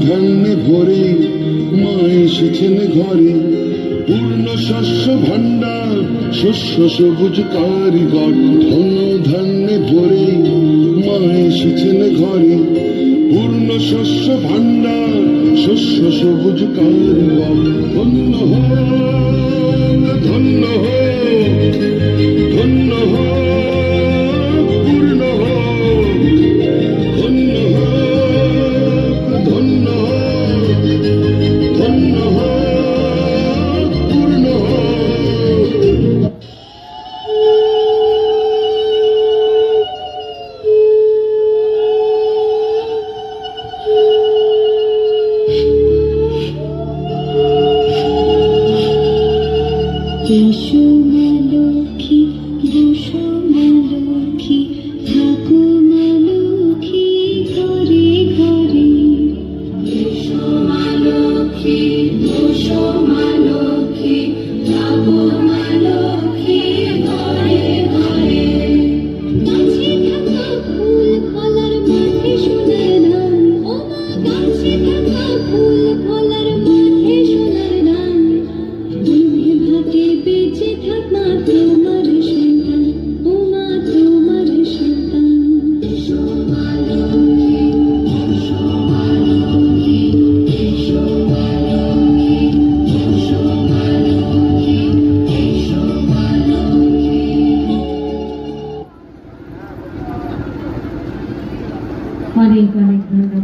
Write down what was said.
ধান্যে ভরে মা এসেছেন ঘরে। পূর্ণ শস্য ভাণ্ডার, শস্য সবুজ কারিগর। ধন ধান্যে ভরে মা এসেছেন ঘরে। পূর্ণ শস্য ভাণ্ডার, শস্য সবুজ কারিগর। ধন্য হোক ধন্য হোক 继续。Grabe, grabe.